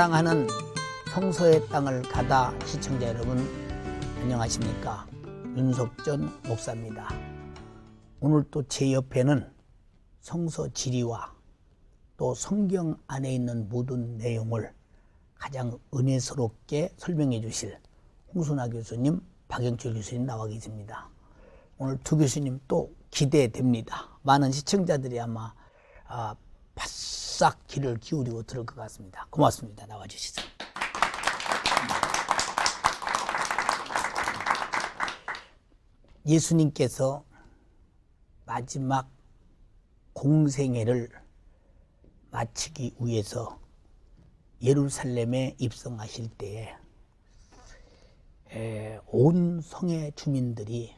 사랑하는 성서의 땅을 가다 시청자 여러분 안녕하십니까 윤석전 목사입니다. 오늘 또 제 옆에는 성서 지리와 또 성경 안에 있는 모든 내용을 가장 은혜스럽게 설명해 주실 홍순아 교수님, 박영철 교수님 나와 계십니다. 오늘 두 교수님 또 기대됩니다. 많은 시청자들이 아마 아, 바 싹 귀를 기울이고 들을 것 같습니다. 고맙습니다. 나와 주시죠. 예수님께서 마지막 공생애를 마치기 위해서 예루살렘에 입성하실 때에 에, 온 성의 주민들이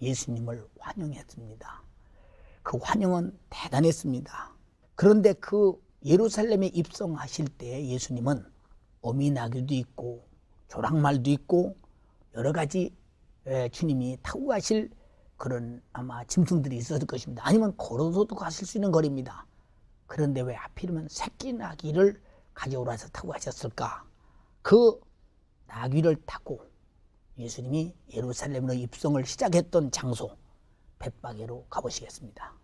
예수님을 환영했습니다. 그 환영은 대단했습니다. 그런데 그 예루살렘에 입성하실 때 예수님은 어미나귀도 있고 조랑말도 있고 여러 가지 에, 주님이 타고 가실 그런 아마 짐승들이 있었을 것입니다. 아니면 걸어서도 가실 수 있는 거리입니다. 그런데 왜 하필이면 새끼 나귀를 가져오라서 타고 가셨을까? 그 나귀를 타고 예수님이 예루살렘으로 입성을 시작했던 장소 벳바게로 가보시겠습니다.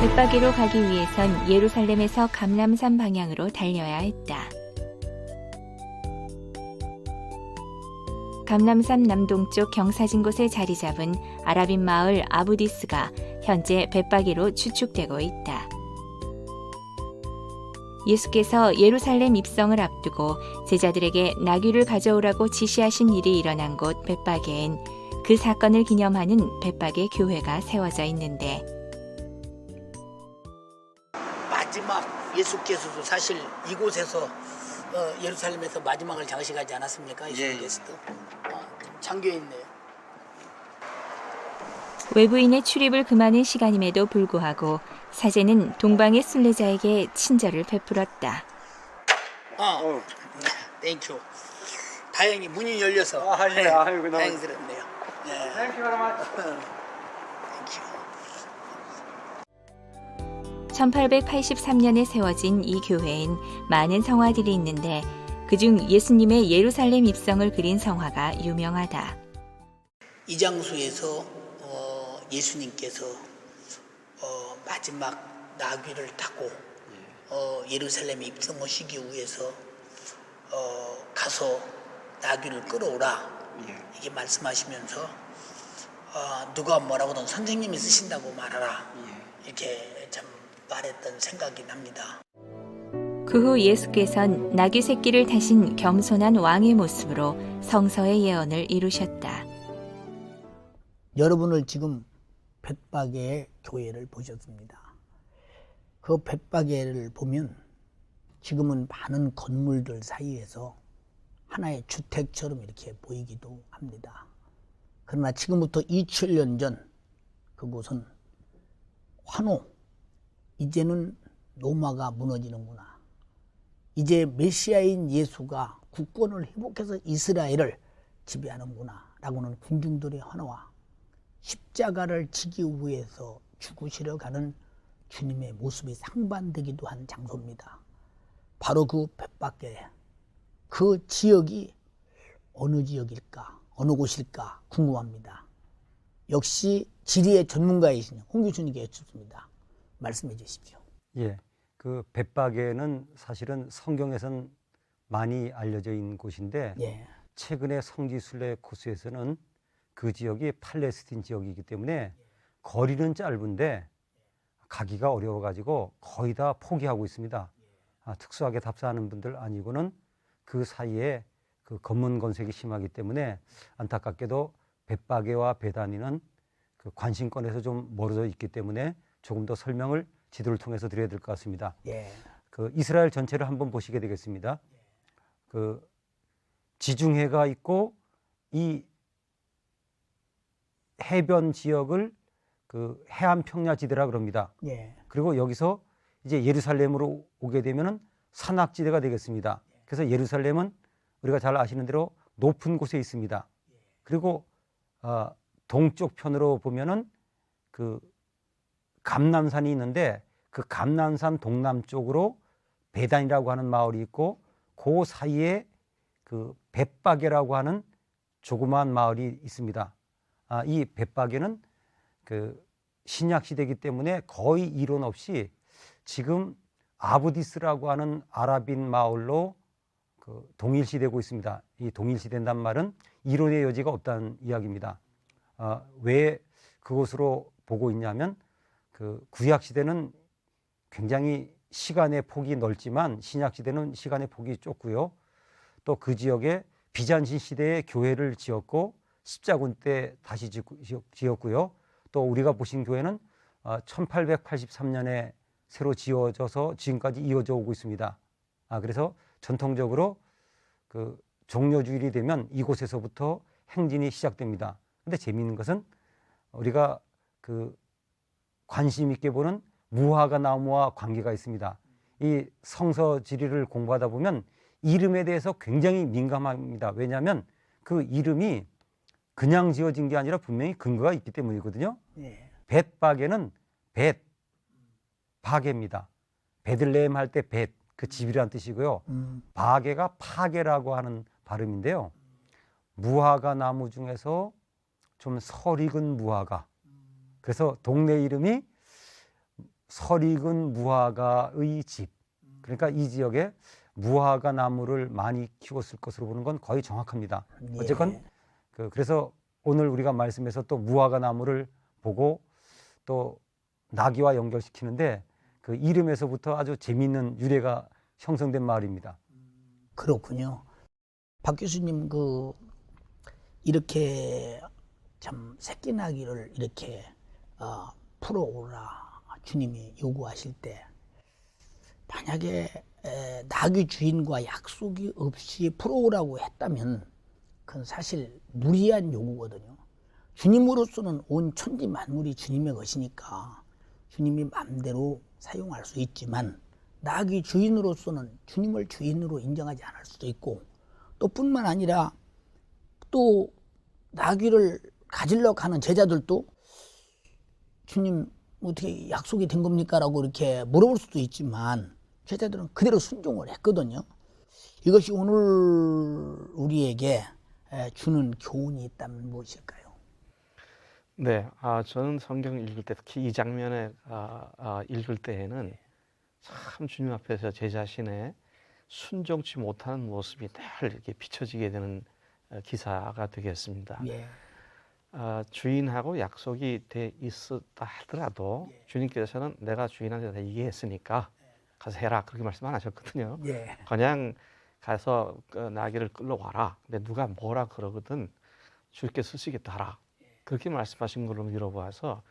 벳바기로 가기 위해선 예루살렘에서 감람산 방향으로 달려야 했다. 감람산 남동쪽 경사진 곳에 자리 잡은 아랍인 마을 아부디스가 현재 벳바기로 추측되고 있다. 예수께서 예루살렘 입성을 앞두고 제자들에게 나귀를 가져오라고 지시하신 일이 일어난 곳 벳바게엔 그 사건을 기념하는 벳바게 교회가 세워져 있는데 마지막 예수께서도 사실 이곳에서 어, 예루살렘에서 마지막을 장식하지 않았습니까? 예수께서도 어, 잠겨 있네요. 외부인의 출입을 금하는 시간임에도 불구하고 사제는 동방의 순례자에게 친절을 베풀었다. 어, 땡큐. 다행히 문이 열려서 아, 예. 네, 아이고, 너무- 다행스럽네요. 네, Thank you very much. 땡큐. 1883년에 세워진 이 교회엔 많은 성화들이 있는데 그중 예수님의 예루살렘 입성을 그린 성화가 유명하다. 이 장소에서 어, 예수님께서 어, 마지막 나귀를 타고 어, 예루살렘에 입성하시기 위해서 어, 가서 나귀를 끌어오라 이게 말씀하시면서 어, 누가 뭐라고든 선생님이 쓰신다고 말하라 이렇게 참 말했던 생각이 납니다. 그 후 예수께선 나귀 새끼를 타신 겸손한 왕의 모습으로 성서의 예언을 이루셨다. 여러분을 지금 벳바게의 교회를 보셨습니다. 그 벳바게를 보면 지금은 많은 건물들 사이에서 하나의 주택처럼 이렇게 보이기도 합니다. 그러나 지금부터 2000년 전 그곳은 환호, 이제는 로마가 무너지는구나. 이제 메시아인 예수가 국권을 회복해서 이스라엘을 지배하는구나. 라고는 군중들의 환호와 십자가를 지기 위해서 죽으시려 가는 주님의 모습이 상반되기도 한 장소입니다. 바로 그 뱃밖에 그 지역이 어느 지역일까, 어느 곳일까 궁금합니다. 역시 지리의 전문가이신 홍 교수님께 여쭙습니다. 말씀해 주십시오. 예, 그 벳바게는 사실은 성경에선 많이 알려져 있는 곳인데 예, 최근에 성지순례 코스에서는 그 지역이 팔레스틴 지역이기 때문에 거리는 짧은데 가기가 어려워가지고 거의 다 포기하고 있습니다. 아, 특수하게 답사하는 분들 아니고는 그 사이에 그 검문 건색이 심하기 때문에 안타깝게도 벳바게와 베다니는 그 관심권에서 좀 멀어져 있기 때문에 조금 더 설명을 지도를 통해서 드려야 될 것 같습니다. 예, 그 이스라엘 전체를 한번 보시게 되겠습니다. 그 지중해가 있고 이 해변 지역을 그 해안 평야지대라 그럽니다. 예, 그리고 여기서 이제 예루살렘으로 오게 되면은 산악지대가 되겠습니다. 그래서 예루살렘은 우리가 잘 아시는 대로 높은 곳에 있습니다. 그리고 어, 동쪽 편으로 보면은 그 감남산이 있는데 그 감남산 동남쪽으로 배단이라고 하는 마을이 있고 그 사이에 그 벳바게라고 하는 조그마한 마을이 있습니다. 아, 이 벳바게는 그 신약 시대이기 때문에 거의 이론 없이 지금 아부디스라고 하는 아랍인 마을로 그 동일시되고 있습니다. 이 동일시된다는 말은 이론의 여지가 없다는 이야기입니다. 아, 왜 그곳으로 보고 있냐면 그 구약 시대는 굉장히 시간의 폭이 넓지만 신약 시대는 시간의 폭이 좁고요. 또 그 지역에 비잔신 시대에 교회를 지었고 십자군 때 다시 지었고요. 또 우리가 보신 교회는 1883년에 새로 지어져서 지금까지 이어져 오고 있습니다. 아 그래서 전통적으로 그 종료주일이 되면 이곳에서부터 행진이 시작됩니다. 근데 재미있는 것은 우리가 그 관심 있게 보는 무화과 나무와 관계가 있습니다. 이 성서 지리를 공부하다 보면 이름에 대해서 굉장히 민감합니다. 왜냐하면 그 이름이 그냥 지어진 게 아니라 분명히 근거가 있기 때문이거든요. 예. 벳바게는 벳 바게입니다. 베들레헴 할 때 벳 그 집이란 뜻이고요. 음, 바게가 파게라고 하는 발음인데요. 무화과 나무 중에서 좀 설익은 무화과. 그래서 동네 이름이 설익은 무화과의 집. 그러니까 이 지역에 무화과 나무를 많이 키웠을 것으로 보는 건 거의 정확합니다. 예. 어쨌건 그 그래서 오늘 우리가 말씀에서 또 무화과 나무를 보고 또 나귀와 연결시키는데 그 이름에서부터 아주 재미있는 유래가 형성된 마을입니다. 그렇군요. 박 교수님 그 이렇게 참 새끼 나기를 이렇게 어, 풀어오라 주님이 요구하실 때 만약에 에, 나귀 주인과 약속이 없이 풀어오라고 했다면 그건 사실 무리한 요구거든요. 주님으로서는 온 천지 만물이 주님의 것이니까 주님이 마음대로 사용할 수 있지만 나귀 주인으로서는 주님을 주인으로 인정하지 않을 수도 있고 또 뿐만 아니라 또 나귀를 가지러 가는 제자들도 주님 어떻게 약속이 된 겁니까? 라고 이렇게 물어볼 수도 있지만 제자들은 그대로 순종을 했거든요. 이것이 오늘 우리에게 에, 주는 교훈이 있다면 무엇일까요? 네, 아, 저는 성경 읽을 때 특히 이 장면에 아, 아, 읽을 때에는 참 주님 앞에서 제 자신의 순종치 못하는 모습이 늘 이렇게 비춰지게 되는 어, 기사가 되겠습니다. 예. 아, 주인하고 약속이 돼 있었다 하더라도 주님께서는 내가 주인한테 다 얘기했으니까 가서 해라 그렇게 말씀 안 하셨거든요. 예. 그냥 가서 그 나귀를 끌러와라. 근데 누가 뭐라 그러거든 주께 쓰시겠다 하라. 그렇게 말씀하신 걸로 미뤄보아서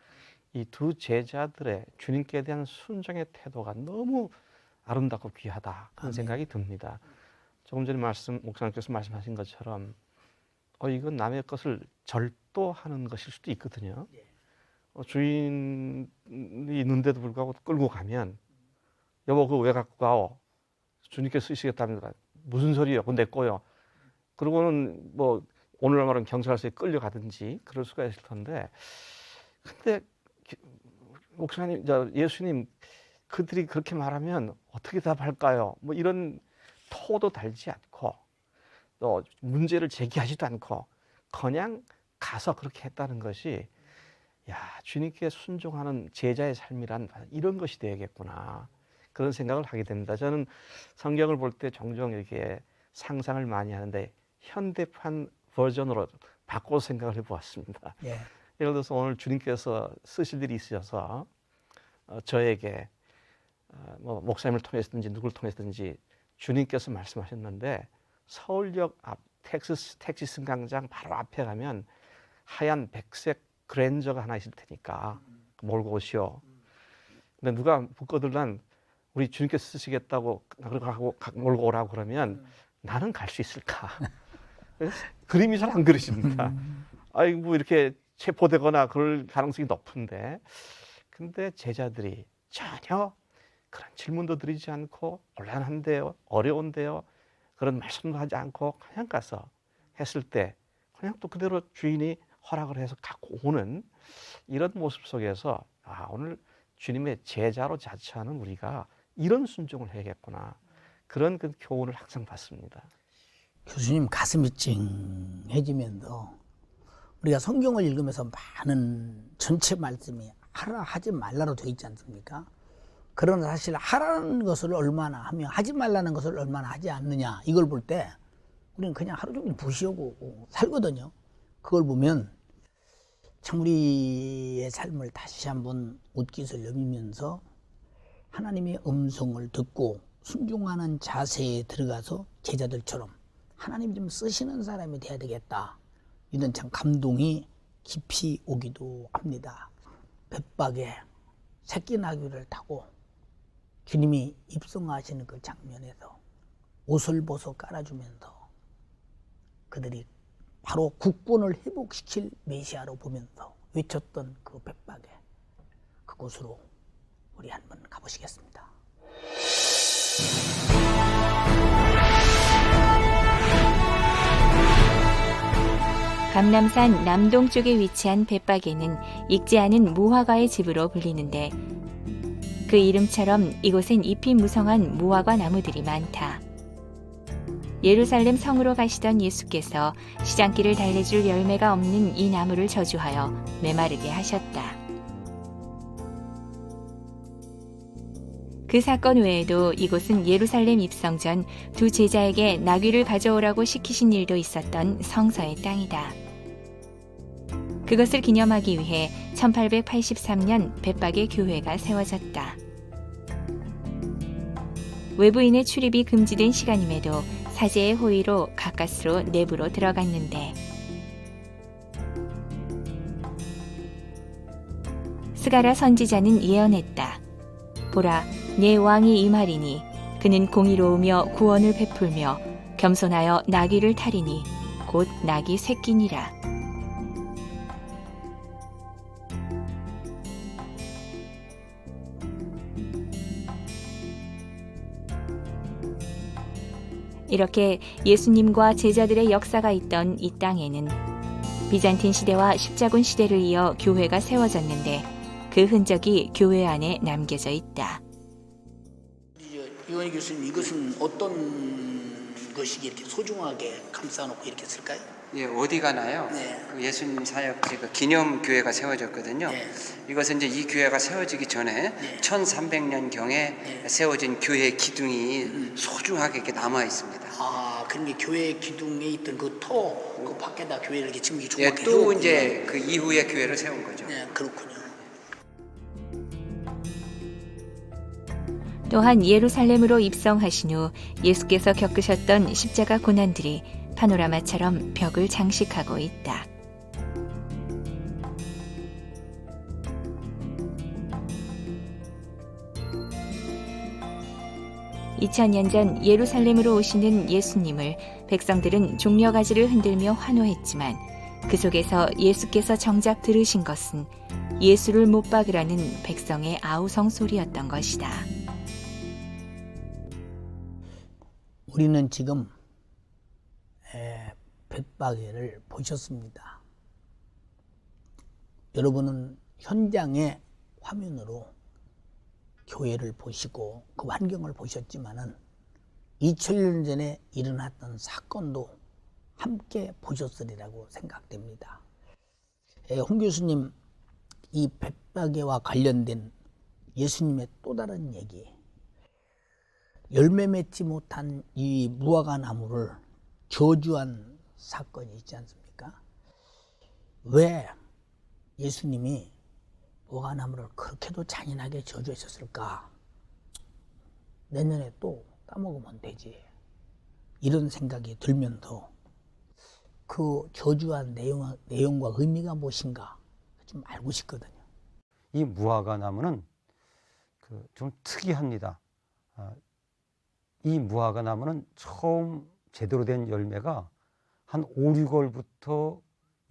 이 두 제자들의 주님께 대한 순종의 태도가 너무 아름답고 귀하다 그런. 생각이 듭니다. 조금 전에 말씀 목사님께서 말씀하신 것처럼 어 이건 남의 것을 절도하는 것일 수도 있거든요. 어, 주인이 있는데도 불구하고 끌고 가면 여보 그거 왜 갖고 가오? 주님께 쓰시겠답니다. 무슨 소리요? 그건 내 거요. 그러고는 뭐 오늘날 말하면 경찰서에 끌려가든지 그럴 수가 있을 텐데 근데 기- 목사님, 저 예수님 그들이 그렇게 말하면 어떻게 답할까요? 뭐 이런 토도 달지 않고 또 문제를 제기하지도 않고 그냥 가서 그렇게 했다는 것이 야 주님께 순종하는 제자의 삶이란 이런 것이 되겠구나 그런 생각을 하게 됩니다. 저는 성경을 볼 때 종종 이렇게 상상을 많이 하는데 현대판 버전으로 바꿔 생각을 해보았습니다. 예. 예를 들어서 오늘 주님께서 쓰실 일이 있으셔서 어, 저에게 어, 뭐 목사님을 통해서든지 누굴 통해서든지 주님께서 말씀하셨는데 서울역 앞 텍스 택시 승강장 바로 앞에 가면 하얀 백색 그랜저가 하나 있을 테니까 몰고 오시오. 근데 누가 붙거들란 우리 주님께서 쓰시겠다고 하고 가- 몰고 오라고 그러면 나는 갈 수 있을까? 그림이 잘 안 그려집니다. 아이고 뭐 이렇게 체포되거나 그럴 가능성이 높은데 근데 제자들이 전혀 그런 질문도 드리지 않고 곤란한데요 어려운데요 그런 말씀도 하지 않고 그냥 가서 했을 때 그냥 또 그대로 주인이 허락을 해서 갖고 오는 이런 모습 속에서 아 오늘 주님의 제자로 자처하는 우리가 이런 순종을 해야겠구나 그런 그 교훈을 항상 받습니다. 교수님 가슴이 찡해지면서 우리가 성경을 읽으면서 많은 전체 말씀이 하라 하지 말라로 되어 있지 않습니까? 그러나 사실 하라는 것을 얼마나 하며 하지 말라는 것을 얼마나 하지 않느냐 이걸 볼 때 우리는 그냥 하루 종일 무시하고 살거든요. 그걸 보면 참 우리의 삶을 다시 한번 옷깃을 여미면서 하나님의 음성을 듣고 순종하는 자세에 들어가서 제자들처럼 하나님 좀 쓰시는 사람이 돼야 되겠다. 이런 참 감동이 깊이 오기도 합니다. 뱃박에 새끼 나귀를 타고 주님이 입성하시는 그 장면에서 옷을 벗어 깔아주면서 그들이 바로 국권을 회복시킬 메시아로 보면서 외쳤던 그 뱃박에 그곳으로 우리 한번 가보시겠습니다. 감남산 남동쪽에 위치한 벳박에는 익지 않은 무화과의 집으로 불리는데 그 이름처럼 이곳엔 잎이 무성한 무화과 나무들이 많다. 예루살렘 성으로 가시던 예수께서 시장길을 달래줄 열매가 없는 이 나무를 저주하여 메마르게 하셨다. 그 사건 외에도 이곳은 예루살렘 입성 전 두 제자에게 나귀를 가져오라고 시키신 일도 있었던 성서의 땅이다. 그것을 기념하기 위해 1883년 벳박의 교회가 세워졌다. 외부인의 출입이 금지된 시간임에도 사제의 호의로 가까스로 내부로 들어갔는데 스가라 선지자는 예언했다. 보라, 내 왕이 임하리니 그는 공의로우며 구원을 베풀며 겸손하여 나귀를 타리니 곧 나귀 새끼니라. 이렇게 예수님과 제자들의 역사가 있던 이 땅에는 비잔틴 시대와 십자군 시대를 이어 교회가 세워졌는데 그 흔적이 교회 안에 남겨져 있다. 이원희 교수님 이것은 어떤 것이 이렇게 소중하게 감싸놓고 이렇게 쓸까요? 예, 어디 가나요? 네. 그 예수님 사역지 그 기념 교회가 세워졌거든요. 네. 이것은 이제 이 교회가 세워지기 전에 1300년 경에 네. 세워진 교회 기둥이 음. 소중하게 이렇게 남아 있습니다. 아, 게 교회 기둥에 있던 그 토, 그 밖에다 교회를 이렇게 지금 예, 조각해 또. 이제 그 이후에 교회를 세운 거죠. 네, 그렇군요. 또한 예루살렘으로 입성하신 후 예수께서 겪으셨던 십자가 고난들이 파노라마처럼 벽을 장식하고 있다. (2000년) 전 예루살렘으로 오시는 예수님을 백성들은 종려 가지를 흔들며 환호했지만 그 속에서 예수께서 정작 들으신 것은 예수를 못 박으라는 백성의 아우성 소리였던 것이다. 우리는 지금 에, 뱃박이를 보셨습니다. 여러분은 현장의 화면으로 교회를 보시고 그 환경을 보셨지만은 2000년 전에 일어났던 사건도 함께 보셨으리라고 생각됩니다. 에, 홍 교수님, 이 뱃박이와 관련된 예수님의 또 다른 얘기, 열매 맺지 못한 이 무화과 나무를 저주한 사건이 있지 않습니까? 왜 예수님이 무화과 나무를 그렇게도 잔인하게 저주하셨을까? 내년에 또 따먹으면 되지. 이런 생각이 들면서 그 저주한 내용, 내용과 의미가 무엇인가 좀 알고 싶거든요. 이 무화과 나무는 그 좀 특이합니다. 아, 이 무화과 나무는 처음 제대로 된 열매가 한 5, 6월부터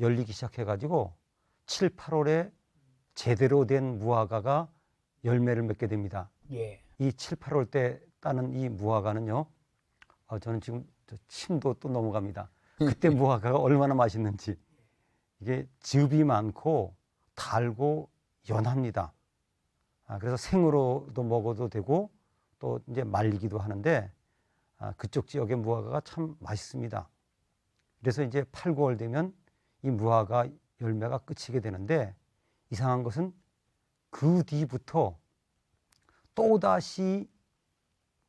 열리기 시작해가지고 7, 8월에 제대로 된 무화과가 열매를 맺게 됩니다. 예. 이 7, 8월 때 따는 이 무화과는요, 어, 저는 지금 저 침도 또 넘어갑니다. 그때 무화과가 얼마나 맛있는지 이게 즙이 많고 달고 연합니다. 아, 그래서 생으로도 먹어도 되고 또 이제 말리기도 하는데 아, 그쪽 지역의 무화과가 참 맛있습니다. 그래서 이제 8, 9월 되면 이 무화과 열매가 끝이게 되는데 이상한 것은 그 뒤부터 또다시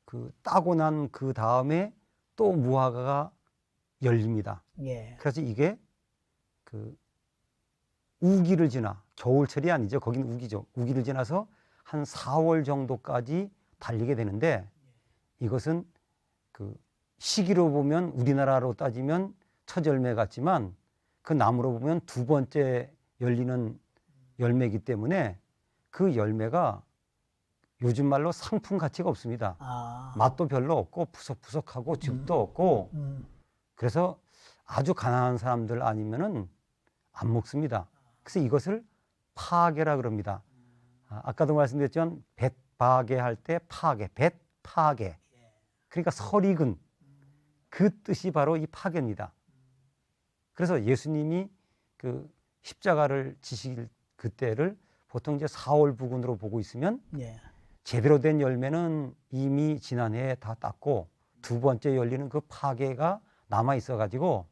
그 따고 난 그 다음에 또 무화과가 열립니다. 예. 그래서 이게 그 우기를 지나 겨울철이 아니죠. 거긴 우기죠. 우기를 지나서 한 4월 정도까지 달리게 되는데 이것은 그 시기로 보면 우리나라로 따지면 첫 열매 같지만 그 나무로 보면 두 번째 열리는 열매이기 때문에 그 열매가 요즘 말로 상품 가치가 없습니다. 아. 맛도 별로 없고 푸석푸석하고 즙도 없고 음. 그래서 아주 가난한 사람들 아니면은 안 먹습니다. 그래서 이것을 파괴라 그럽니다. 아, 아까도 말씀드렸지만 뱃 파괴 할 때 파괴, 뱃 파괴. 그러니까 설익은 그 뜻이 바로 이 파괴입니다. 그래서 예수님이 그 십자가를 지실 그때를 보통 이제 4월 부근으로 보고 있으면 예. 제대로 된 열매는 이미 지난해에 다 땄고 두 번째 열리는 그 파괴가 남아 있어 가지고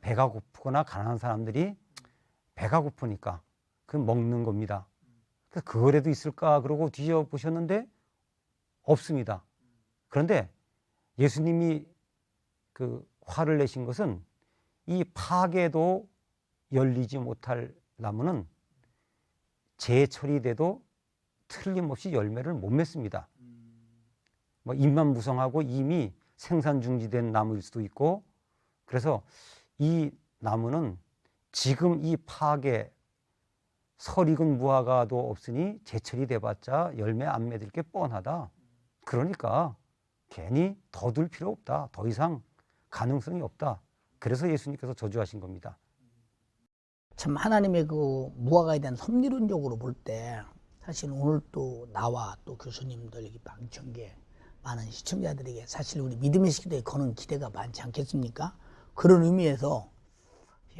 배가 고프거나 가난한 사람들이 배가 고프니까 그 먹는 겁니다. 그거라도 있을까 그러고 뒤져 보셨는데 없습니다. 그런데 예수님이 그 화를 내신 것은 이 파괴도 열리지 못할 나무는 재철이 돼도 틀림없이 열매를 못 맺습니다. 뭐 잎만 무성하고 이미 생산 중지된 나무일 수도 있고 그래서 이 나무는 지금 이 파괴 설 익은 무화과도 없으니 제철이 돼봤자 열매 안 맺을 게 뻔하다. 그러니까 괜히 더 둘 필요 없다. 더 이상 가능성이 없다. 그래서 예수님께서 저주하신 겁니다. 참 하나님의 그 무화과에 대한 섭리론적으로 볼 때 사실 오늘 또 나와 또 교수님들 여기 방청객 많은 시청자들에게 사실 우리 믿음의 시대에 거는 기대가 많지 않겠습니까? 그런 의미에서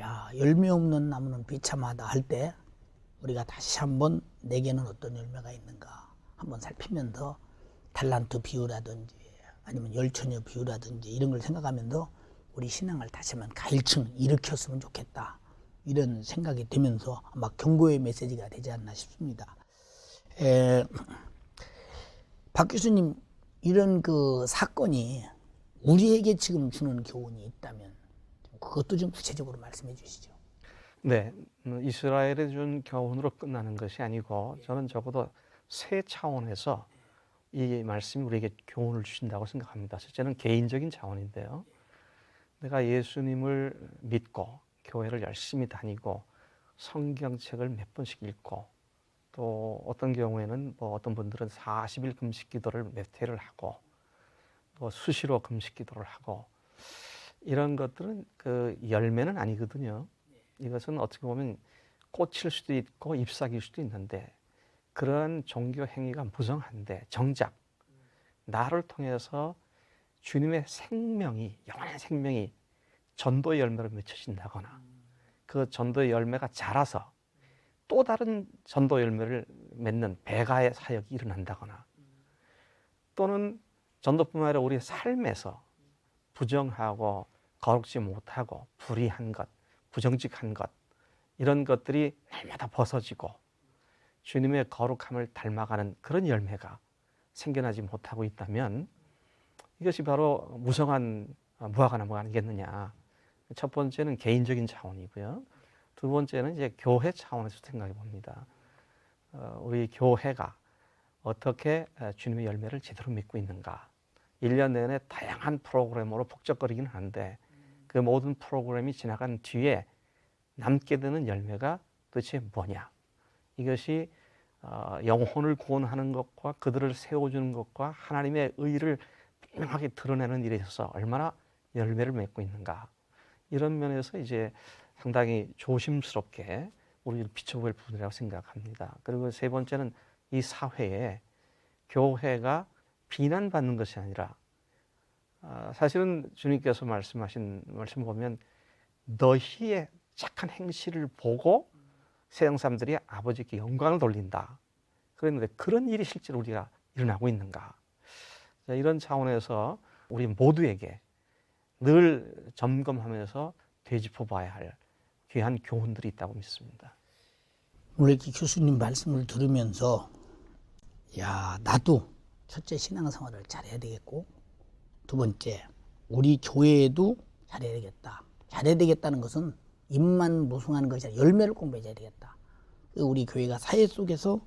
야 열매 없는 나무는 비참하다 할 때 우리가 다시 한번 내게는 어떤 열매가 있는가 한번 살피면서 달란트 비유라든지 아니면 열처녀 비유라든지 이런 걸 생각하면서 우리 신앙을 다시 한번 가일층 일으켰으면 좋겠다. 이런 생각이 들면서 아마 경고의 메시지가 되지 않나 싶습니다. 에, 박 교수님 이런 그 사건이 우리에게 지금 주는 교훈이 있다면 그것도 좀 구체적으로 말씀해 주시죠. 네, 음, 이스라엘에 준 교훈으로 끝나는 것이 아니고 저는 적어도 새 차원에서 이 말씀이 우리에게 교훈을 주신다고 생각합니다. 첫째는 개인적인 차원인데요. 내가 예수님을 믿고 교회를 열심히 다니고 성경책을 몇 번씩 읽고 또 어떤 경우에는 뭐 어떤 분들은 40일 금식 기도를 몇 회를 하고 또 수시로 금식 기도를 하고 이런 것들은 그 열매는 아니거든요. 이것은 어떻게 보면 꽃일 수도 있고 잎사귀일 수도 있는데 그런 종교 행위가 무성한데 정작 나를 통해서 주님의 생명이 영원한 생명이 전도의 열매로 맺혀진다거나 그 전도의 열매가 자라서 또 다른 전도 열매를 맺는 배가의 사역이 일어난다거나 또는 전도뿐만 아니라 우리 삶에서 부정하고 거룩지 못하고 불의한 것, 부정직한 것 이런 것들이 날마다 벗어지고 주님의 거룩함을 닮아가는 그런 열매가 생겨나지 못하고 있다면 이것이 바로 무성한 무화과 나무가 아니겠느냐. 첫 번째는 개인적인 차원이고요. 두 번째는 이제 교회 차원에서 생각해 봅니다. 어, 우리 교회가 어떻게 주님의 열매를 제대로 믿고 있는가. 1년 내내 다양한 프로그램으로 북적거리긴 하는데 그 모든 프로그램이 지나간 뒤에 남게 되는 열매가 도대체 뭐냐. 이것이 어, 영혼을 구원하는 것과 그들을 세워주는 것과 하나님의 의를 분명하게 드러내는 일에 있어서 얼마나 열매를 맺고 있는가. 이런 면에서 이제 상당히 조심스럽게 우리를 비춰볼 부분이라고 생각합니다. 그리고 세 번째는 이 사회에 교회가 비난받는 것이 아니라 어, 사실은 주님께서 말씀하신 말씀 보면 너희의 착한 행실을 보고 세상 사람들이 아버지께 영광을 돌린다. 그랬는데 그런 일이 실제로 우리가 일어나고 있는가? 자, 이런 차원에서 우리 모두에게 늘 점검하면서 되짚어 봐야 할 귀한 교훈들이 있다고 믿습니다. 오늘 이렇게 교수님 말씀을 들으면서 야 나도 첫째 신앙생활을 잘해야 되겠고 두 번째 우리 교회에도 잘해야 되겠다. 잘해야 되겠다는 것은 입만 무성하는 것이 아니라 열매를 공부해야 되겠다. 우리 교회가 사회 속에서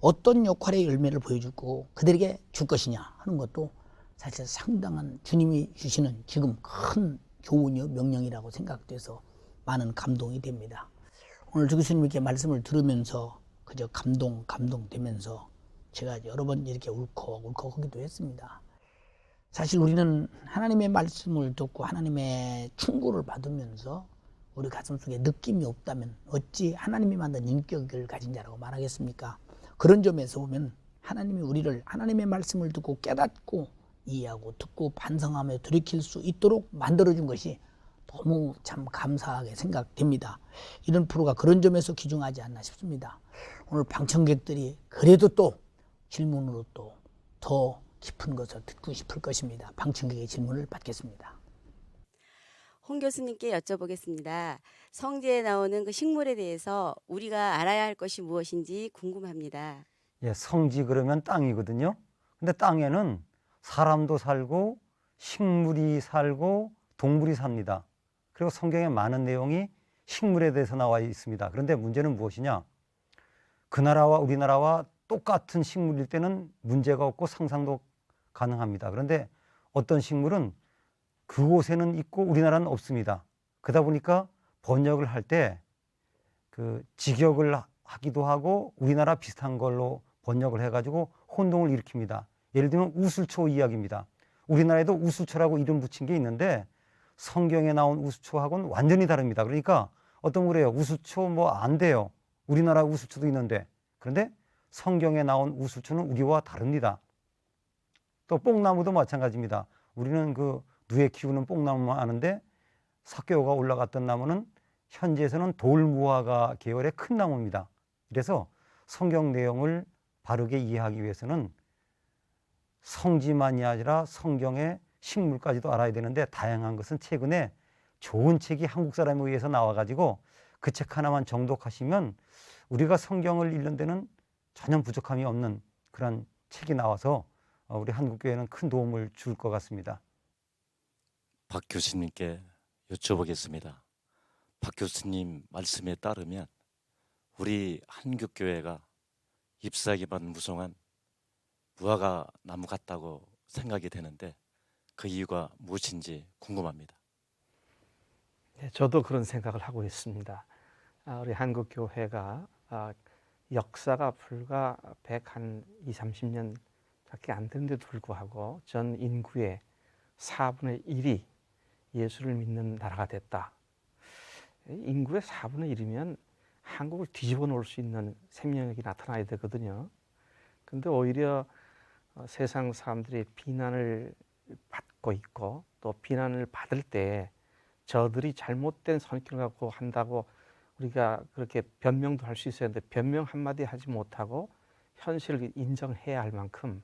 어떤 역할의 열매를 보여주고 그들에게 줄 것이냐 하는 것도 사실 상당한 주님이 주시는 지금 큰 교훈이요 명령이라고 생각돼서 많은 감동이 됩니다. 오늘 주 교수님 이렇게 말씀을 들으면서 그저 감동 감동되면서 제가 여러 번 이렇게 울컥 울컥하기도 했습니다. 사실 우리는 하나님의 말씀을 듣고 하나님의 충고를 받으면서 우리 가슴 속에 느낌이 없다면 어찌 하나님이 만든 인격을 가진 자라고 말하겠습니까? 그런 점에서 보면 하나님이 우리를 하나님의 말씀을 듣고 깨닫고 이해하고 듣고 반성하며 돌이킬 수 있도록 만들어준 것이 너무 참 감사하게 생각됩니다. 이런 프로가 그런 점에서 귀중하지 않나 싶습니다. 오늘 방청객들이 그래도 또 질문으로 또 더 깊은 것을 듣고 싶을 것입니다. 방청객의 질문을 받겠습니다. 홍 교수님께 여쭤보겠습니다. 성지에 나오는 그 식물에 대해서 우리가 알아야 할 것이 무엇인지 궁금합니다. 예, 성지 그러면 땅이거든요. 근데 땅에는 사람도 살고 식물이 살고 동물이 삽니다. 그리고 성경에 많은 내용이 식물에 대해서 나와 있습니다. 그런데 문제는 무엇이냐? 그 나라와 우리나라와 똑같은 식물일 때는 문제가 없고 상상도 가능합니다. 그런데 어떤 식물은 그곳에는 있고 우리나라는 없습니다. 그러다 보니까 번역을 할 때 그 직역을 하기도 하고 우리나라 비슷한 걸로 번역을 해가지고 혼동을 일으킵니다. 예를 들면 우술초 이야기입니다. 우리나라에도 우술초라고 이름 붙인 게 있는데 성경에 나온 우수초하고는 완전히 다릅니다. 그러니까 어떤 그래요. 우수초 뭐 안 돼요. 우리나라 우수초도 있는데. 그런데 성경에 나온 우수초는 우리와 다릅니다. 또 뽕나무도 마찬가지입니다. 우리는 그 누에 키우는 뽕나무만 아는데 사교가 올라갔던 나무는 현지에서는 돌무화과 계열의 큰 나무입니다. 그래서 성경 내용을 바르게 이해하기 위해서는 성지만이 아니라 성경의 식물까지도 알아야 되는데 다양한 것은 최근에 좋은 책이 한국 사람에 의해서 나와가지고 그 책 하나만 정독하시면 우리가 성경을 읽는 데는 전혀 부족함이 없는 그런 책이 나와서 어, 우리 한국교회는 큰 도움을 줄 것 같습니다. 박 교수님께 여쭤보겠습니다. 박 교수님 말씀에 따르면 우리 한국교회가 잎사귀만 무성한 무화과 나무 같다고 생각이 되는데 그 이유가 무엇인지 궁금합니다. 네, 저도 그런 생각을 하고 있습니다. 아, 우리 한국 교회가 아, 역사가 불과 100 한 2, 30년 밖에 안 되는데도 불구하고 전 인구의 4분의 1이 예수를 믿는 나라가 됐다. 인구의 4분의 1이면 한국을 뒤집어 놓을 수 있는 생명력이 나타나야 되거든요. 근데 오히려 어, 세상 사람들이 비난을 받고 있고 또 비난을 받을 때 저들이 잘못된 선교를 갖고 한다고 우리가 그렇게 변명도 할 수 있어야 하는데 변명 한마디 하지 못하고 현실을 인정해야 할 만큼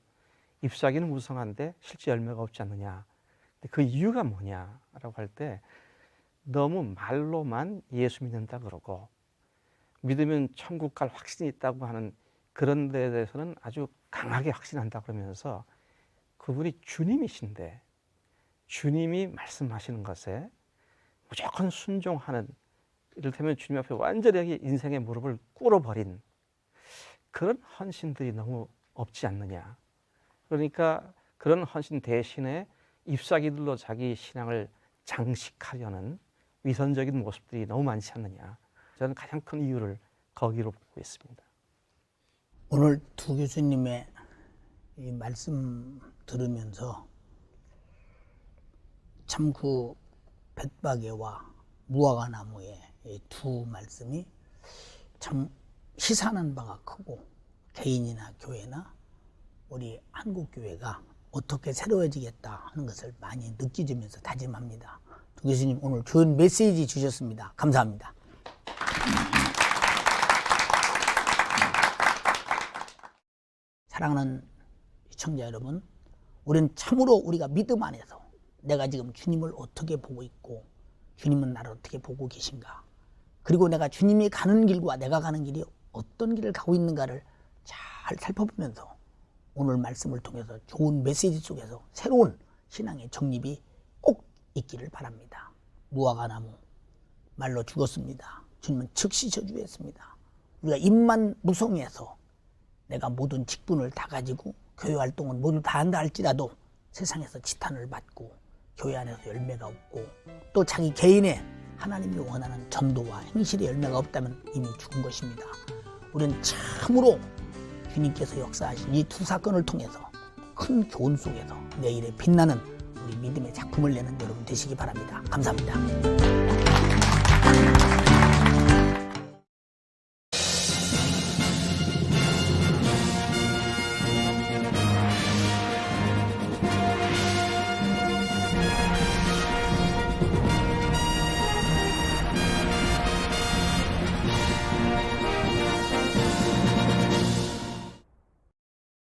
잎사귀는 무성한데 실제 열매가 없지 않느냐. 그 이유가 뭐냐라고 할 때 너무 말로만 예수 믿는다 그러고 믿으면 천국 갈 확신이 있다고 하는 그런 데에 대해서는 아주 강하게 확신한다 그러면서 그분이 주님이신데 주님이 말씀하시는 것에 무조건 순종하는 이를테면 주님 앞에 완전히 인생의 무릎을 꿇어버린 그런 헌신들이 너무 없지 않느냐. 그러니까 그런 헌신 대신에 잎사귀들로 자기 신앙을 장식하려는 위선적인 모습들이 너무 많지 않느냐. 저는 가장 큰 이유를 거기로 보고 있습니다. 오늘 두 교수님의 이 말씀 들으면서 참그 뱃박에와 무화과 나무의 이두 말씀이 참 시사하는 바가 크고 개인이나 교회나 우리 한국 교회가 어떻게 새로워지겠다 하는 것을 많이 느끼면서 다짐합니다. 두 교수님 오늘 좋은 메시지 주셨습니다. 감사합니다. 사랑하는 시청자 여러분, 우리는 참으로 우리가 믿음 안에서 내가 지금 주님을 어떻게 보고 있고 주님은 나를 어떻게 보고 계신가 그리고 내가 주님이 가는 길과 내가 가는 길이 어떤 길을 가고 있는가를 잘 살펴보면서 오늘 말씀을 통해서 좋은 메시지 속에서 새로운 신앙의 정립이 꼭 있기를 바랍니다. 무화과 나무 말로 죽었습니다. 주님은 즉시 저주했습니다. 우리가 입만 무성해서 내가 모든 직분을 다 가지고 교회 활동을 모두 다 한다 할지라도 세상에서 지탄을 받고 교회 안에서 열매가 없고 또 자기 개인의 하나님이 원하는 전도와 행실의 열매가 없다면 이미 죽은 것입니다. 우리는 참으로 주님께서 역사하신 이 두 사건을 통해서 큰 교훈 속에서 내일의 빛나는 우리 믿음의 작품을 내는 여러분 되시기 바랍니다. 감사합니다.